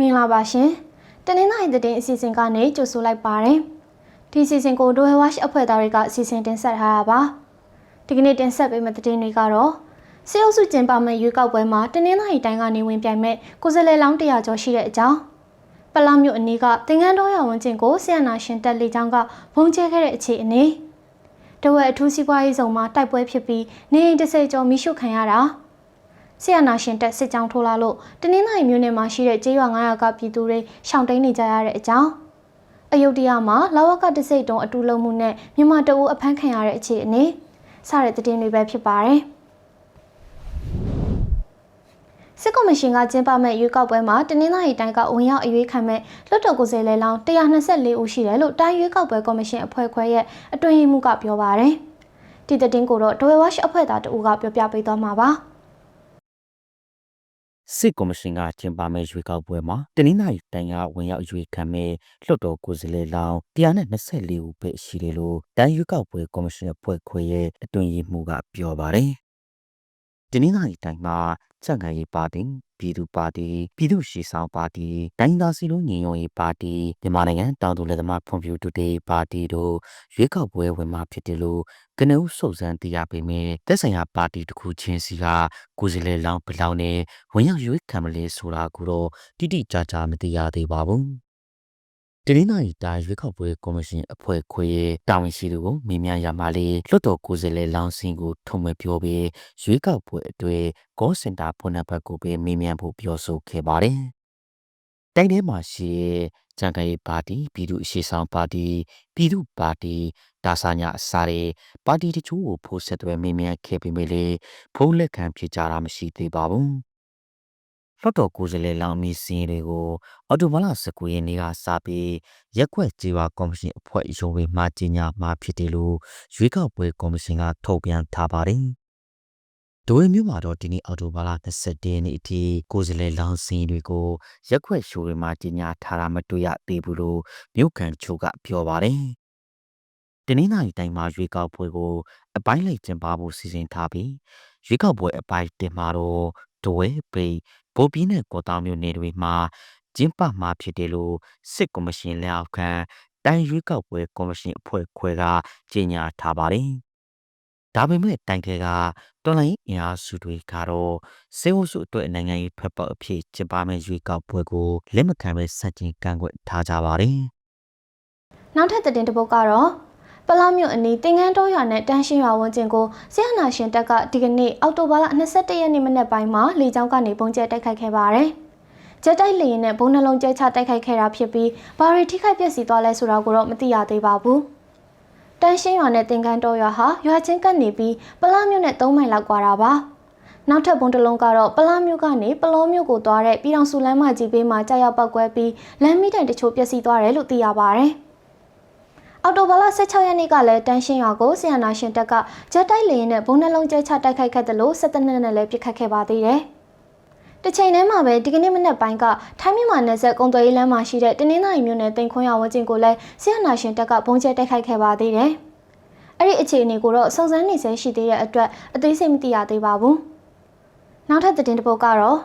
မင်္ဂလာပါရှင်တနင်္လာရီသတင်းအစီအစဉ်ကနေကြိုဆိုလိုက်ပါတယ်ဒီအစီအစဉ်ကိုဒိုဟဲဝါရှ်အဖွဲ့သားတွေကအစီအစဉ်တင်ဆက်ထားတာပါဒီကနေ့တင်ဆက်ပေးမယ့်သတင်းတွေကတော့စေအုပ်စုကျင်းပမယ့်ရွေးကောက်ပွဲမှာတနင်္လာရီတိုင်းကနေဝင်ပြိုင်မဲ့ကိုယ်စားလှယ်လောင်း100ကျော်ရှိတဲ့အကြောင်းပလောင်မြို့အနီးကသင်္ကန်းတော်ရဝန်းကျင်ကိုဆီယနာရှင်တက်လေချောင်းကဘုံကျဲခဲ့တဲ့အခြေအနေတဝက်အထူးစီးပွားရေးဆောင်မှာတိုက်ပွဲဖြစ်ပြီးနေအိမ်တစ်စိကျော်မိရှုခံရတာ ဆီယနာရှင်တက်စစ်ကြောင်းထိုးလာလို့တနင်္လာရီမြို့နယ်မှာရှိတဲ့ကျေးရွာ900ကပြည်သူတွေရှောင်တိန်နေကြရတဲ့အကြောင်းအယုဒ္ဓယမှာလာဝကတစိတ်တုံးအတူလုံးမှုနဲ့မြန်မာတအူးအဖမ်းခံရတဲ့အခြေအနေစတဲ့သတင်းတွေပဲဖြစ်ပါတယ်စစ်ကော်မရှင်ကကျင်းပမဲ့ရွေးကောက်ပွဲမှာတနင်္လာရီတိုင်းကဝင်ရောက်အရွေးခံမဲ့လွှတ်တော်ကိုယ်စားလှယ်လောင်း124ဦးရှိတယ်လို့တိုင်းရွေးကောက်ပွဲကော်မရှင်အဖွဲ့ခွဲရဲ့အတွင်းရေးမှူးကပြောပါတယ်။ဒီသတင်းကိုတော့ဒဝဲဝါရှ်အဖွဲ့သားတဦးကပြောပြပေးသွားမှာပါ။ စစ်ကော်မရှင်ကကျင်းပမဲ့ရွေးကောက်ပွဲမှာတနင်္လာရီတိုင်ကဝင်ရောက်ရွေးခံမဲ့လွှတ်တော်ကိုယ်စားလှယ်လောင်း124ဦးပဲရှိတယ်လို့တိုင်းရွေးကောက်ပွဲကော်မရှင်အဖွဲ့ခွဲရဲ့အတွင်းရေးမှူးကပြောပါတယ်။ တနင်္လာရီတိုင်မှာစံခံရေးပါတီပြည်သူပါတီပြည်သူ့ရှေ့ဆောင်ပါတီတိုင်းသားစီလုံးညီညွတ်ရေးပါတီမြန်မာနိုင်ငံတောင်သူလက်သမားဖွံ့ဖြိုးတိုးတက်ရေးပါတီတို့ရွေးကောက်ပွဲဝင်မှာဖြစ်တယ်လို့ကနဦးစုံစမ်းသိရပေမဲ့တက်ဆိုင်ရာပါတီတစ်ခုချင်းစီကကိုယ်စားလှယ်လောင်းဘယ်လောက်နဲ့ဝင်ရောက်ရွေးခံမလဲဆိုတာကိုတော့တိတိကျကျမသိရသေးပါဘူး။ တနင်္လာရီတိုင်းရွေးကောက်ပွဲကော်မရှင်အဖွဲ့ခွဲရဲ့တာဝန်ရှိသူကိုမေးမြန်းရမှာလေလွတ်တော်ကိုယ်စားလှယ်လောင်းစင်ကိုထုံမပြောပြီးရွေးကောက်ပွဲအတွေ့ကောစင်တာဖုန်းနံပါတ်ကိုပဲမေးမြန်းဖို့ပြောဆိုခဲ့ပါတယ်။တိုင်းထဲမှာရှိတဲ့ကြံခိုင်ပါတီပြည်သူ့အရှိဆောင်ပါတီပြည်သူ့ပါတီဒါဆာညာအစားတဲ့ပါတီတချို့ကိုဖိုးဆက်သွယ်မေးမြန်းခဲ့ပေမဲ့လေဖုန်းလက်ခံဖြစ်ကြတာမရှိသေးပါဘူး။ လွှတ်တော်ကိုယ်စားလှယ်လောင်းအမည်စင်းတွေကိုအော်တိုဘာလ19ရက်နေ့ကစပြီးရက်ွက်ကြေးဝါကော်မရှင်အဖွဲ့ရုံးဝေမှကြီးညာမှာဖြစ်တယ်လို့ရွေးကောက်ပွဲကော်မရှင်ကထုတ်ပြန်ထားပါတယ်။ဒိုဝေမြို့မှာတော့ဒီနေ့အော်တိုဘာလ21ရက်နေ့အထိကိုယ်စားလှယ်လောင်းစင်းတွေကိုရက်ွက်ရှိုးတွေမှာကြီးညာထားတာမတွေ့ရသေးဘူးလို့မြို့ကန်ချိုကပြောပါတယ်။တနင်္လာရီတိုင်းမှာရွေးကောက်ပွဲကိုအပိုင်းလိုက်ကျင်းပဖို့စီစဉ်ထားပြီးရွေးကောက်ပွဲအပိုင်းတင်မှာတော့ ဒဝဲပိတ်ဗိုလ်ပြီးနဲ့ကော်တောင်မြို့နယ်တွေမှာကျင်းပမှာဖြစ်တယ်လို့စစ်ကော်မရှင်လက်အောက်ခံတိုင်းရွေးကောက်ပွဲကော်မရှင်အဖွဲ့ခွဲကကြေညာထားပါတယ်။ဒါပေမဲ့တိုင်ထဲကတော်လိုင်းအင်အားစုတွေကတော့စေဝစုအတွက်နိုင်ငံရေးဖက်ပေါက်အဖြစ်ကျင်းပမယ့်ရွေးကောက်ပွဲကိုလက်မခံပဲစတင်ကန့်ကွက်ထားကြပါတယ်။နောက်ထပ်သတင်းတစ်ပုဒ်ကတော့ ပလောမြို့အနီးတင်ငန်းတောရွာနဲ့တန်းရှင်းရွာဝန်းကျင်ကိုဆရာနာရှင်တပ်ကဒီကနေ့အောက်တိုဘာလ22ရက်နေ့မနက်ပိုင်းမှာလေကြောင်းကနေပုံကျဲတိုက်ခိုက်ခဲ့ပါတယ်။ဂျက်တိုက်လေရင်နဲ့ဘုံနှလုံးကျဲချတိုက်ခိုက်ခဲ့တာဖြစ်ပြီးဘာရီထိခိုက်ပျက်စီးသွားလဲဆိုတာကိုတော့မသိရသေးပါဘူး။တန်းရှင်းရွာနဲ့တင်ကန်းတောရွာဟာရွာချင်းကပ်နေပြီးပလောမြို့နဲ့3မိုင်လောက်ကွာတာပါ။နောက်ထပ်ဘုံတစ်လုံးကတော့ပလားမြို့ကနေပလောမြို့ကိုသွားတဲ့ပြည်တော်စုလမ်းမကြီးဘေးမှာကြာရောက်ပောက်ကွဲပြီးလမ်းမီးတိုင်တချို့ပျက်စီးသွားတယ်လို့သိရပါဗျ။ အော်တိုဘာလ16ရက်နေ့ကလည်းတန်းရှင်းရွာကိုဆီယနာရှင်တက်ကဂျက်တိုက်လေရင်နဲ့ဘုံနှလုံးကျဲချတိုက်ခိုက်ခဲ့တယ်လို့စစ်တပ်နဲ့လည်းပြစ်ခတ်ခဲ့ပါသေးတယ်။တစ်ချိန်တည်းမှာပဲဒီကနေ့မနက်ပိုင်းကထိုင်းမြန်မာနယ်စပ်ကုံသွေးလမ်းမှာရှိတဲ့တင်းနှင်းနိုင်မြို့နယ်တင်ခွန်းရွာဝန်းကျင်ကိုလည်းဆီယနာရှင်တက်ကဘုံကျဲတိုက်ခိုက်ခဲ့ပါသေးတယ်။အဲ့ဒီအခြေအနေကိုတော့စုံစမ်းနေဆဲရှိသေးတဲ့အတွက်အသေးစိတ်မသိရသေးပါဘူး။နောက်ထပ်သတင်းတစ်ပုဒ်ကတော့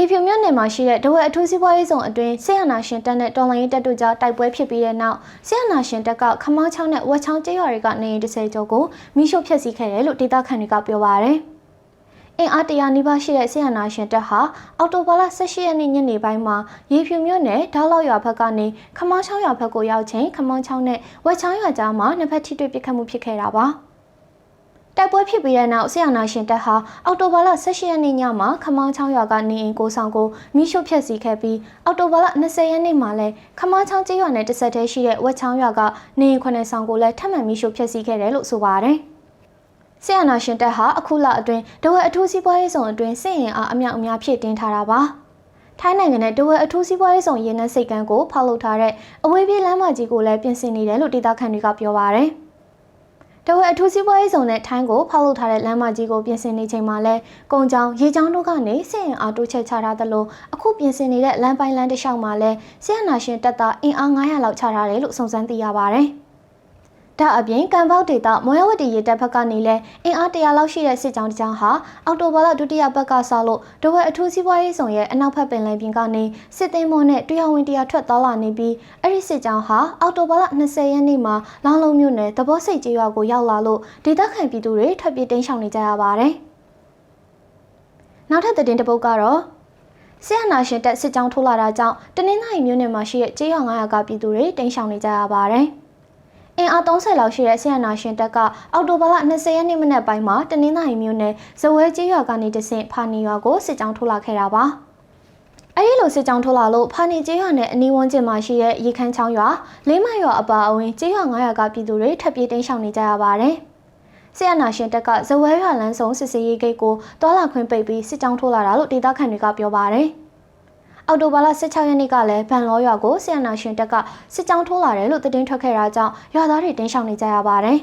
ရေဖြူမြို့နယ်မှာရှိတဲ့ဒဝဲအထူးစီးပွားရေးဆောင်အတွင်းဆီယနာရှင်တပ်နဲ့တော်လိုင်းရေးတပ်တို့ကြားတိုက်ပွဲဖြစ်ပြီးတဲ့နောက်ဆီယနာရှင်တပ်ကခမောင်းချောင်းနဲ့ဝက်ချောင်းကျေးရွာတွေကနေအိမ်30ကျော်ကိုမိရှို့ဖျက်ဆီးခဲ့တယ်လို့ဒေသခံတွေကပြောပါရယ်။အင်အားတရာနီးပါးရှိတဲ့ဆီယနာရှင်တပ်ဟာအော်တိုဘာလ18ရက်နေ့ညနေပိုင်းမှာရေဖြူမြို့နယ်ဒေါလောက်ရွာဘက်ကနေခမောင်းချောင်းရွာဘက်ကိုရောက်ချိန်ခမောင်းချောင်းနဲ့ဝက်ချောင်းရွာကြားမှာနှစ်ဖက်ထိတွေ့ပစ်ခတ်မှုဖြစ်ခဲ့တာပါ။ တိုက်ပွဲဖြစ်ပြီးတဲ့နောက်ဆရာနာရှင်တပ်ဟာအော်တိုဘာလ18ရက်နေ့ညမှာခမောင်းချောင်းရွာကနေအိမ်ကိုဆောင်ကိုမိရှုဖျက်ဆီးခဲ့ပြီးအော်တိုဘာလ20ရက်နေ့မှာလည်းခမောင်းချောင်းကျေးရွာနယ်တစ်ဆက်တည်းရှိတဲ့ဝက်ချောင်းရွာကနေအိမ်ခွနဲ့ဆောင်ကိုလည်းထပ်မံမိရှုဖျက်ဆီးခဲ့တယ်လို့ဆိုပါတယ်။ဆီယနာရှင်တပ်ဟာအခုလအတွင်းဒဝဲအထူးစီးပွားရေးဆောင်အတွင်းစစ်ရင်အားအမြောက်အများဖြည့်တင်းထားတာပါ။ထိုင်းနိုင်ငံနဲ့ဒဝဲအထူးစီးပွားရေးဆောင်ရင်းနှစိတ်ကမ်းကိုဖောက်လုပ်ထားတဲ့အဝေးပြေးလမ်းမကြီးကိုလည်းပြင်ဆင်နေတယ်လို့ဒေသခံတွေကပြောပါရယ်။ တဝဲအထူးစီးပွားရေးဆောင်တဲ့ထိုင်းကိုဖောက်လုပ်ထားတဲ့လမ်းမကြီးကိုပြင်ဆင်နေချိန်မှာလဲကုံချောင်းရေချောင်းတို့ကနေစစ်ရင်အားတိုးချက်ချထားသလိုအခုပြင်ဆင်နေတဲ့လမ်းပိုင်းလမ်းတစ်လျှောက်မှာလဲဆီယနာရှင်တပ်သားအင်အား900လောက်ချထားတယ်လို့စုံစမ်းသိရပါဗျ။ ဒါအပြင်ကံပေါက်ဒေတာမောရဝတီရေတပ်ဘက်ကနေလည်းအင်အားတရာလောက်ရှိတဲ့စစ်ကြောင်းတစ်ကြောင်းဟာအော်တိုဘာလဒုတိယဘက်ကစလို့တဝက်အထူးစီးပွားရေးဆောင်ရဲ့အနောက်ဘက်ပင်လယ်ပြင်ကနေစစ်သိမ်းမောနဲ့တရားဝင်တရားထွက်သွားလာနေပြီးအဲ့ဒီစစ်ကြောင်းဟာအော်တိုဘာလ20ရက်နေ့မှာလောင်လုံးမြို့နယ်သဘောစိတ်ကျေးရွာကိုရောက်လာလို့ဒေသခံပြည်သူတွေထွက်ပြေးတိမ်းရှောင်နေကြရပါတယ်။နောက်ထပ်သတင်းတစ်ပုဒ်ကတော့ဆီယနာရှင်တက်စစ်ကြောင်းထိုးလာတာကြောင့်တနင်္သာရီမြို့နယ်မှာရှိတဲ့ကျေးရွာ900ကပြည်သူတွေတိမ်းရှောင်နေကြရပါတယ်။ အင်အား30လောက်ရှိတဲ့ဆီယနာရှင်တက်ကအော်တိုဘာလ20ရက်နေ့မနက်ပိုင်းမှာတနင်္သာရီမြို့နယ်ဇဝဲကျေးရွာကနေတဆင့်ဖာနီရွာကိုစစ်ကြောင်းထိုးလာခဲ့တာပါ။အဲဒီလိုစစ်ကြောင်းထိုးလာလို့ဖာနီကျေးရွာနဲ့အနီးဝန်းကျင်မှာရှိတဲ့ရေခမ်းချောင်းရွာလေးမရွာအပါအဝင်ကျေးရွာ900ကပြည်သူတွေထပ်ပြေးတိမ်းရှောင်နေကြရပါတယ်။ဆီယနာရှင်တက်ကဇဝဲရွာလမ်းဆောင်စစ်စေးရေးဂိတ်ကိုတွာလာခွင့်ပိတ်ပြီးစစ်ကြောင်းထိုးလာတာလို့ဒေသခံတွေကပြောပါတယ်။ အော်တိုဘာလ16ရက်နေ့ကလည်းဗန်လောရွာကိုဆီယနာရှင်တက်ကစစ်ကြောင်းထိုးလာတယ်လို့သတင်းထွက်ခဲ့တာကြောင့်ရွာသားတွေတင်းရှောင်နေကြရပါတယ်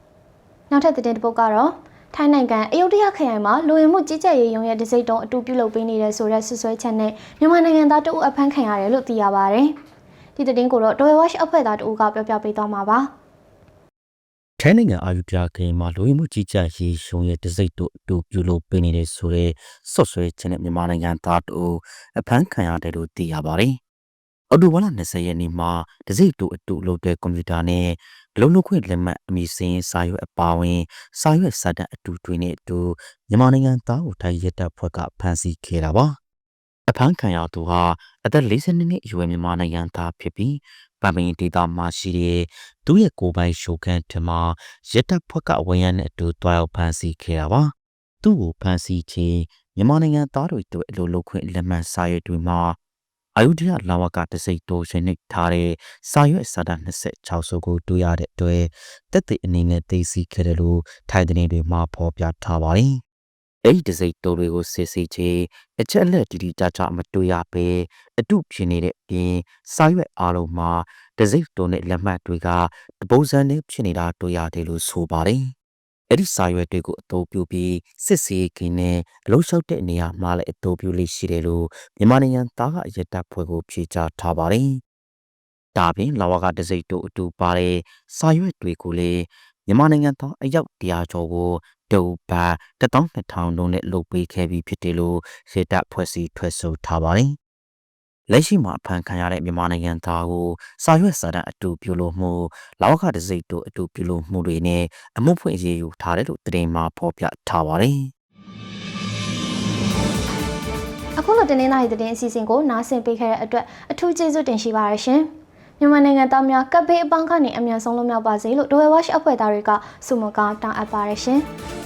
။နောက်ထပ်သတင်းတစ်ပုဒ်ကတော့ထိုင်းနိုင်ငံအယုဒ္ဓယခရိုင်မှာလူဝင်မှုကြီးကြပ်ရေးရုံးရဲ့ဒစိမ့်တုံးအတူပြုလုပ်ပေးနေတဲ့ဆိုတဲ့ဆွဆွဲချက်နဲ့မြန်မာနိုင်ငံသားတအုပ်အဖမ်းခံရတယ်လို့သိရပါတယ်။ဒီသတင်းကိုတော့ Doyle Watch အဖွဲ့သားတအုပ်ကပြောပြပေးသွားမှာပါ။ ထိုင်းနိုင်ငံအာယူတရာခရင်မှာလူဝင်မှုကြီးကြပ်ရေးရုံးရဲ့တစိမ့်တို့အတူပြုလုပ်ပေးနေတဲ့ဆိုတဲ့ဆော့ဆွဲခြင်းနဲ့မြန်မာနိုင်ငံသားတို့အဖမ်းခံရတယ်လို့သိရပါတယ်။အော်တိုဘာလ20ရက်နေ့မှာတစိမ့်တို့အတူလုပ်တဲ့ကွန်ပျူတာနဲ့လုံလုံခွင့်လက်မှတ်အမည်စင်းစာရွက်အပါဝင်စာရွက်စာတမ်းအတူတွင်နဲ့အတူမြန်မာနိုင်ငံသားကိုထိုင်းရဲတပ်ဖွဲ့ကဖမ်းဆီးခဲ့တာပါ။အဖမ်းခံရသူဟာအသက်42နှစ်အရွယ်မြန်မာနိုင်ငံသားဖြစ်ပြီး ဗမင်းဒေတာမှာရှိတဲ့သူ့ရဲ့ကိုယ်ပိုင်ရှုခန်းထင်မှာရက်တပ်ဖွဲ့ကဝန်ရမ်းနဲ့အတူတွားရောက်ဖမ်းဆီးခဲ့တာပါသူ့ကိုဖမ်းဆီးခြင်းမြန်မာနိုင်ငံသားတွေတို့အလိုလိုခွင့်လက်မှတ်စာရွက်တွေမှာအယုဒ္ဓယလာဝကတစိတ်တိုးရှင်နေထားတဲ့စာရွက်စာတမ်း26စုကိုတွေ့ရတဲ့အတွက်တက်တဲ့အနေနဲ့သိသိခဲ့တယ်လို့ထိုင်တဲ့တွေမှာဖော်ပြထားပါတယ် အဲ့ဒီတစိတ်တိုးတွေကိုစစ်ဆေးခြင်းအချက်အလက်တီတီကြကြမတွေ့ရပဲအတုဖြစ်နေတဲ့အပြင်စာရွက်အားလုံးမှာတစိတ်တိုးနဲ့လက်မှတ်တွေကတပုံစံနဲ့ဖြစ်နေတာတွေ့ရတယ်လို့ဆိုပါတယ်။အဲ့ဒီစာရွက်တွေကိုအသုံးပြုပြီးစစ်ဆေးခင်းနဲ့အလုံးလျှောက်တဲ့နေရာမှာလည်းအသုံးပြုလိရှိတယ်လို့မြန်မာနိုင်ငံသားကအရက်တပ်ဖွဲ့ကိုဖြေကြားထားပါတယ်။ဒါပြင်လာဝကတစိတ်တို့အတူပါတဲ့စာရွက်တွေကိုလည်းမြန်မာနိုင်ငံသားအယောက်100ကျော်ကို ဒုဘတ်12000လုံးနဲ့လုပ်ပေးခဲ့ပြီးဖြစ်တယ်လို့ရေတပ်ဖွဲ့စည်းထွက်ဆိုထားပါတယ်။လက်ရှိမှာအဖမ်းခံရတဲ့မြန်မာနိုင်ငံသားကိုစာရွက်စာတမ်းအတူပြုလို့မှုလောက်ခတစိတ်တို့အတူပြုလို့မှုတွေနဲ့အမှုဖွင့်အရေးယူထားတယ်လို့သတင်းမှာဖော်ပြထားပါတယ်။အခုလိုတင်းနေသားရဲ့သတင်းအစီအစဉ်ကိုနားဆင်ပေးခဲ့တဲ့အတွက်အထူးကျေးဇူးတင်ရှိပါရရှင်။မြန်မာနိုင်ငံသားများကပ်ဘေးအပေါင်းကနေအမြန်ဆုံးလွတ်မြောက်ပါစေလို့ဒိုဝဲဝါရှ်အဖွဲ့သားတွေကဆုမကောင်းတောင်းအပ်ပါရရှင်။